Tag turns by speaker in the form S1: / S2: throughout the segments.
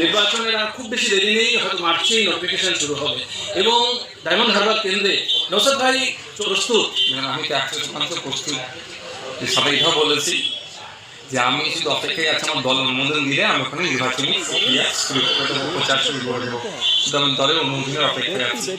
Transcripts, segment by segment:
S1: নির্বাচনের আর খুব বেশি দেরি নেই, হয়তো মার্চেই নোটিফিকেশন শুরু হবে। এবং ডায়মন্ড হারবার কেন্দ্রে নৌসাদ ভাই প্রস্তুত?
S2: আমি তো একশো শতাংশ প্রস্তুত। সবাই বলেছি। যে আমি শুধু অপেক্ষায় আছি আমার দল অনুমোদন দিলে আমি ওখানে নির্বাচনী প্রক্রিয়া শুরু দেবো, প্রচার শুরু করে দেবো শুধু আমার দলের অনুমোদনের অপেক্ষায় আছি।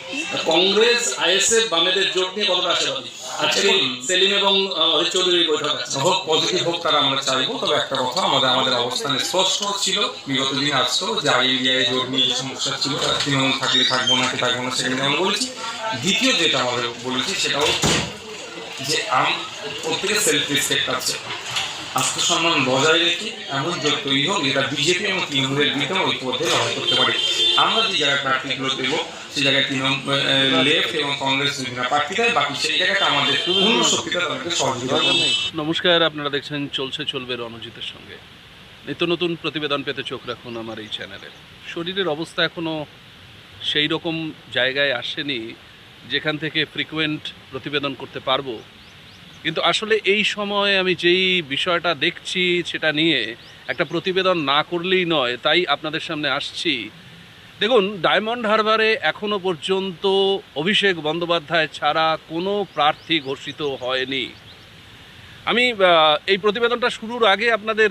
S1: কংগ্রেস আইএসএফ বামেদের জোট নিয়ে কতটা আশাবাদী? আজকে সেলিম এবং অজিত চৌধুরীর বৈঠক
S2: হোক পজিটিভ হোক তারা আমরা চাইব তবে একটা কথা আমাদের আমাদের অবস্থান স্পষ্ট ছিল বিগত দিন আসতো যে আইডিয়ায় জোর নিয়ে যে সমস্যা ছিল তৃণমূল থাকলে থাকব না কি থাকব না সেখানে আমরা বলেছি। দ্বিতীয় যেটা আমাদের বলেছি সেটা হচ্ছে যে আম প্রত্যেকের সেলফ রেসপেক্ট আছে। আত্মসম্মান বজায় রেখে এমন জোট তৈরি হোক যেটা বিজেপি এবং তৃণমূলের বিরুদ্ধে ঐক্যবদ্ধ লড়াই করতে পারে। আমরা যে জায়গায় প্রার্থীগুলো দেবো সেই জায়গায় তৃণমূল লেফট এবং কংগ্রেস বিভিন্ন প্রার্থী দেয় বাকি সেই জায়গাটা আমাদের পূর্ণ শক্তিটা তাদেরকে সহযোগিতা
S3: নমস্কার, আপনারা দেখছেন চলছে, চলবে রণজিতের সঙ্গে। নিত্য নতুন প্রতিবেদন পেতে চোখ রাখুন আমার এই চ্যানেলে। শরীরের অবস্থা এখনও সেই রকম জায়গায় আসেনি যেখান থেকে ফ্রিকুয়েন্ট প্রতিবেদন করতে পারব। কিন্তু আসলে এই সময় আমি যেই বিষয়টা দেখছি সেটা নিয়ে একটা প্রতিবেদন না করলেই নয়, তাই আপনাদের সামনে আসছি। দেখুন, ডায়মন্ড হারবারে এখনও পর্যন্ত অভিষেক বন্দ্যোপাধ্যায় ছাড়া কোনো প্রার্থী ঘোষিত হয়নি। আমি এই প্রতিবেদনটা শুরুর আগে আপনাদের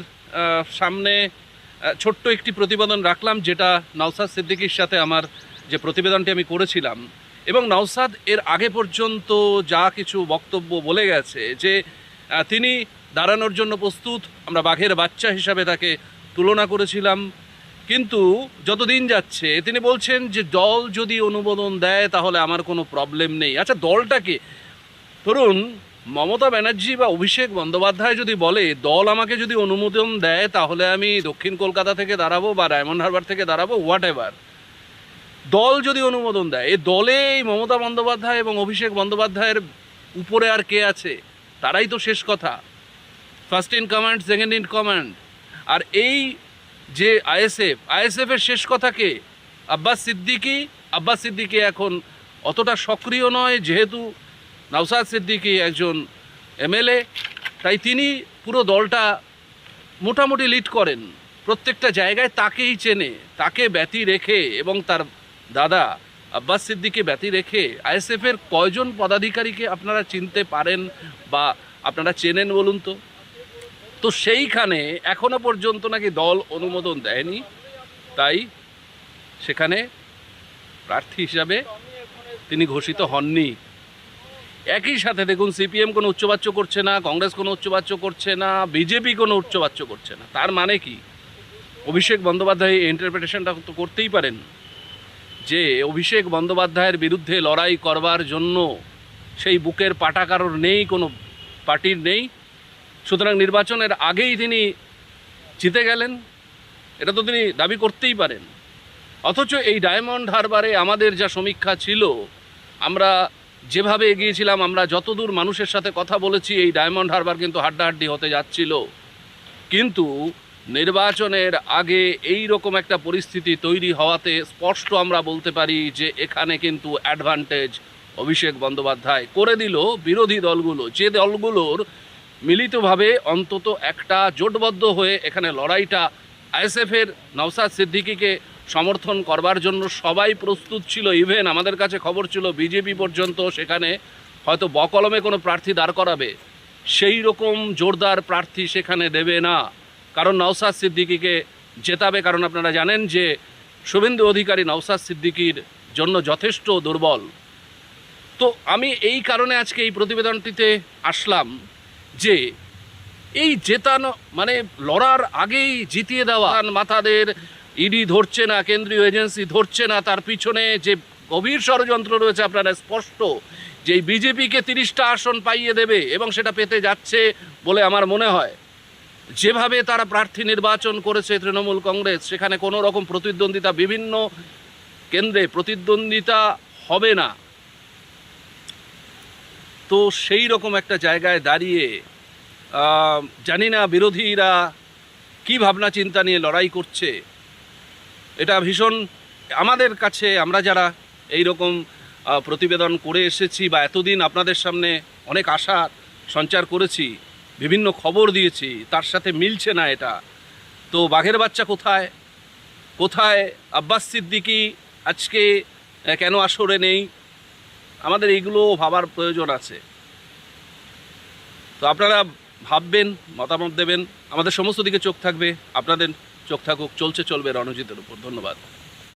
S3: সামনে ছোট্ট একটি প্রতিবেদন রাখলাম, যেটা নওসাদ সিদ্দিকির সাথে আমার যে প্রতিবেদনটি আমি করেছিলাম। এবং নওসাদ এর আগে পর্যন্ত যা কিছু বক্তব্য বলে গেছে যে তিনি দাঁড়ানোর জন্য প্রস্তুত, আমরা বাঘের বাচ্চা হিসাবে তাকে তুলনা করেছিলাম। কিন্তু যতদিন যাচ্ছে, তিনি বলছেন যে, দল যদি অনুমোদন দেয়, তাহলে আমার কোনো প্রবলেম নেই। আচ্ছা দলটাকে ধরুন, মমতা ব্যানার্জি বা অভিষেক বন্দ্যোপাধ্যায় যদি বলে, দল আমাকে যদি অনুমোদন দেয়, তাহলে আমি দক্ষিণ কলকাতা থেকে দাঁড়াবো বা ডায়মন্ড হারবার থেকে দাঁড়াবো, হোয়াট এভার। দল যদি অনুমোদন দেয়, এ দলে এই মমতা বন্দ্যোপাধ্যায় এবং অভিষেক বন্দ্যোপাধ্যায়ের উপরে আর কে আছে? তারাই তো শেষ কথা। First in command second in command আর এই যে আইএসএফ আইএসএফের শেষ কথা কে? আব্বাস সিদ্দিকি। আব্বাস সিদ্দিকি এখন অতটা সক্রিয় নয়, যেহেতু নওসাদ সিদ্দিকি একজন এমএলএ। তাই তিনি পুরো দলটা মোটামুটি লিড করেন। প্রত্যেকটা জায়গায় তাকেই চেনে, তাকে ব্যতি রেখে এবং তার দাদা, আব্বাস সিদ্দিকে ব্যতি রেখে আইএসএফের কয়জন পদাধিকারীকে আপনারা চিনতে পারেন বা আপনারা চেনেন বলুন তো? তো সেইখানে এখনও পর্যন্ত নাকি দল অনুমোদন দেয়নি, তাই সেখানে প্রার্থী হিসাবে তিনি ঘোষিত হননি। একই সাথে দেখুন, সিপিএম কোনো উচ্চবাচ্য করছে না, কংগ্রেস কোনো উচ্চবাচ্য করছে না, বিজেপি কোনো উচ্চবাচ্য করছে না। তার মানে কি? অভিষেক বন্দ্যোপাধ্যায় এই ইন্টারপ্রিটেশনটা তো করতেই পারেন। যে অভিষেক বন্দ্যোপাধ্যায়ের বিরুদ্ধে লড়াই করবার জন্য সেই বুকের পাটা কারোর নেই, কোনো পার্টির নেই। সুতরাং নির্বাচনের আগেই তিনি জিতে গেলেন। এটা তো তিনি দাবি করতেই পারেন। অথচ এই ডায়মন্ড হারবারে আমাদের যা সমীক্ষা ছিল, আমরা যেভাবে এগিয়েছিলাম, আমরা যতদূর মানুষের সাথে কথা বলেছি, এই ডায়মন্ড হারবার কিন্তু হাড্ডাহাড্ডি হতে যাচ্ছিল। কিন্তু নির্বাচনের আগে এই রকম একটা পরিস্থিতি তৈরি হওয়াতে স্পষ্ট আমরা বলতে পারি যে এখানে কিন্তু অ্যাডভান্টেজ অভিষেক বন্দ্যোপাধ্যায়। করে দিল বিরোধী দলগুলো। যে দলগুলোর মিলিতভাবে অন্তত একটা জোটবদ্ধ হয়ে এখানে লড়াইটা আইএসএফের নওসাদ সিদ্দিকিকে সমর্থন করবার জন্য সবাই প্রস্তুত ছিল। ইভেন আমাদের কাছে খবর ছিল, বিজেপি পর্যন্ত সেখানে হয়তো বকলমে কোনো প্রার্থী দাঁড় করাবে। সেই রকম জোরদার প্রার্থী সেখানে দেবে না। কারণ নওসাদ সিদ্দিকিকে জেতাবে, কারণ আপনারা জানেন যে শুভেন্দু অধিকারী নওসাদ সিদ্দিকির জন্য যথেষ্ট দুর্বল। তো আমি এই কারণে আজকে এই প্রতিবেদনটিতে আসলাম যে এই জেতানো মানে লড়ার আগেই জিতিয়ে দেওয়া, মাথাদের ইডি ধরছে না, কেন্দ্রীয় এজেন্সি ধরছে না, তার পিছনে যে গভীর ষড়যন্ত্র রয়েছে, আপনারা স্পষ্ট যে বিজেপিকে তিরিশটা আসন পাইয়ে দেবে এবং সেটা পেতে যাচ্ছে বলে আমার মনে হয়। যেভাবে তারা প্রার্থী নির্বাচন করেছে তৃণমূল কংগ্রেস, সেখানে কোনো রকম প্রতিদ্বন্দ্বিতা, বিভিন্ন কেন্দ্রে প্রতিদ্বন্দ্বিতা হবে না। তো সেই রকম একটা জায়গায় দাঁড়িয়ে জানি না বিরোধীরা কি ভাবনা চিন্তা নিয়ে লড়াই করছে। এটা ভীষণ আমাদের কাছে, আমরা যারা এই রকম প্রতিবেদন করে এসেছি বা এতদিন আপনাদের সামনে অনেক আশা সঞ্চার করেছি বিভিন্ন খবর দিয়েছি, তার সাথে মিলছে না এটা। তো বাঘের বাচ্চা কোথায়? কোথায় আব্বাস সিদ্দিকি আজকে কেন আসরে নেই? আমাদের এইগুলো ভাবার প্রয়োজন আছে। তো আপনারা ভাববেন, মতামত দেবেন, আমাদের সমস্ত দিকে চোখ থাকবে, আপনাদের চোখ থাকুক, চলছে, চলবে রণজিতের উপর। ধন্যবাদ।